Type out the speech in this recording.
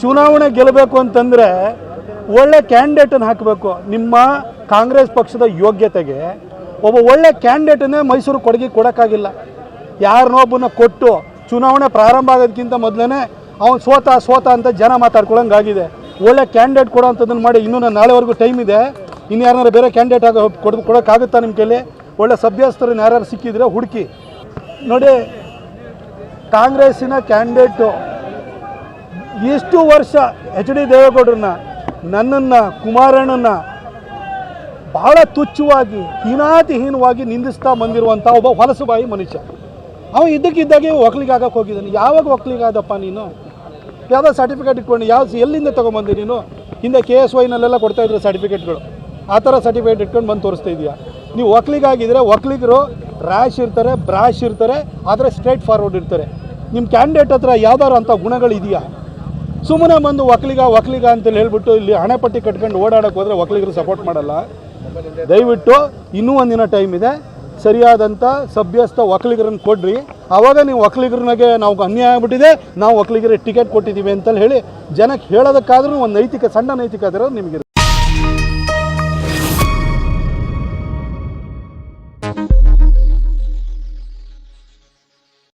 ಚುನಾವಣೆ ಗೆಲ್ಲಬೇಕು ಅಂತಂದರೆ ಒಳ್ಳೆ ಕ್ಯಾಂಡಿಡೇಟನ್ನು ಹಾಕಬೇಕು. ನಿಮ್ಮ ಕಾಂಗ್ರೆಸ್ ಪಕ್ಷದ ಯೋಗ್ಯತೆಗೆ ಒಬ್ಬ ಒಳ್ಳೆ ಕ್ಯಾಂಡಿಡೇಟನ್ನೇ ಮೈಸೂರು ಕೊಡುಗೆ ಕೊಡೋಕ್ಕಾಗಿಲ್ಲ. ಯಾರನ್ನೊಬ್ಬನ ಕೊಟ್ಟು ಚುನಾವಣೆ ಪ್ರಾರಂಭ ಆಗೋದಕ್ಕಿಂತ ಮೊದಲೇ ಅವನು ಸೋತ ಸೋತ ಅಂತ ಜನ ಮಾತಾಡ್ಕೊಳ್ಳೋಂಗಾಗಿದೆ ಒಳ್ಳೆ ಕ್ಯಾಂಡಿಡೇಟ್ ಕೊಡೋ ಅಂಥದ್ದನ್ನು ಮಾಡಿ ಇನ್ನೂ ನಾನು ನಾಳೆವರೆಗೂ ಟೈಮ್ ಇದೆ. ಇನ್ನು ಯಾರನ್ನಾರು ಬೇರೆ ಕ್ಯಾಂಡಿಡೇಟ್ ಆಗ ಕೊಡ್, ಕೊಡೋಕ್ಕಾಗುತ್ತಾ ನಿಮ್ಮ ಕೈಲಿ? ಒಳ್ಳೆ ಸಭ್ಯಸ್ಥರನ್ನ ಯಾರ್ಯಾರು ಸಿಕ್ಕಿದ್ರೆ ಹುಡುಕಿ. ನೋಡಿ, ಕಾಂಗ್ರೆಸ್ಸಿನ ಕ್ಯಾಂಡಿಡೇಟು ಎಷ್ಟು ವರ್ಷ ಎಚ್ ಡಿ ದೇವೇಗೌಡರನ್ನ, ನನ್ನನ್ನು ಕುಮಾರಣ್ಣನ ಬಹಳ ತುಚ್ಛವಾಗಿ, ಹೀನಾತಿಹೀನವಾಗಿ ನಿಂದಿಸ್ತಾ ಬಂದಿರುವಂಥ ಒಬ್ಬ ಹೊಲಸುಬಾಯಿ ಮನುಷ್ಯ. ಅವ ಇದ್ದಕ್ಕಿದ್ದಾಗೆ ಒಕ್ಲಿಗೆ ಆಗಕ್ಕೆ ಹೋಗಿದ್ದಾನೆ. ಯಾವಾಗ ಒಕ್ಲಿಗೆ ಆದಪ್ಪ ನೀನು? ಯಾವುದೋ ಸರ್ಟಿಫಿಕೇಟ್ ಇಟ್ಕೊಂಡು ಯಾವ ಎಲ್ಲಿಂದ ತೊಗೊಂಬಂದಿ ನೀನು? ಹಿಂದೆ ಕೆ ಎಸ್ ವೈನಲ್ಲೆಲ್ಲ ಕೊಡ್ತಾಯಿದ್ರು ಸರ್ಟಿಫಿಕೇಟ್ಗಳು ಆ ಥರ ಸರ್ಟಿಫಿಕೇಟ್ ಇಟ್ಕೊಂಡು ಬಂದು ತೋರಿಸ್ತಾ ಇದೆಯಾ? ನೀವು ಒಕ್ಲಿಗಾಗಿದ್ದರೆ ಒಕ್ಲಿಗರು ರ್ಯಾಶ್ ಇರ್ತಾರೆ ಬ್ರಾಶ್ ಇರ್ತಾರೆ, ಆದರೆ ಸ್ಟ್ರೈಟ್ ಫಾರ್ವರ್ಡ್ ಇರ್ತಾರೆ. ನಿಮ್ಮ ಕ್ಯಾಂಡಿಡೇಟ್ ಹತ್ರ ಯಾವ್ದಾರು ಅಂಥ ಗುಣಗಳಿದೆಯಾ? ಸುಮ್ಮನೆ ಬಂದು ಒಕ್ಲಿಗ ಒಕ್ಲಿಗ ಅಂತೇಳಿ ಹೇಳ್ಬಿಟ್ಟು ಇಲ್ಲಿ ಹಣೆಪಟ್ಟಿ ಕಟ್ಕೊಂಡು ಓಡಾಡಕ್ಕೆ ಹೋದರೆ ಒಕ್ಲಿಗರು ಸಪೋರ್ಟ್ ಮಾಡಲ್ಲ. ದಯವಿಟ್ಟು ಇನ್ನೂ ಒಂದಿನ ಟೈಮ್ ಇದೆ. ಸರಿಯಾದಂಥ ಸಭ್ಯಸ್ಥ ಒಕ್ಕಲಿಗರನ್ನು ಕೊಡ್ರಿ. ಆವಾಗ ನೀವು ಒಕ್ಕಲಿಗರನಾಗೆ ನಾವು ಅನ್ಯಾಯ ಆಗ್ಬಿಟ್ಟಿದೆ. ನಾವು ಒಕ್ಕಲಿಗರಿಗೆ ಟಿಕೆಟ್ ಕೊಟ್ಟಿದ್ದೀವಿ ಅಂತೇಳಿ ಹೇಳಿ ಜನಕ್ಕೆ ಹೇಳೋದಕ್ಕಾದ್ರೂ ಒಂದು ನೈತಿಕ, ಸಣ್ಣ ನೈತಿಕ ಆದರೂ ನಿಮಗೆ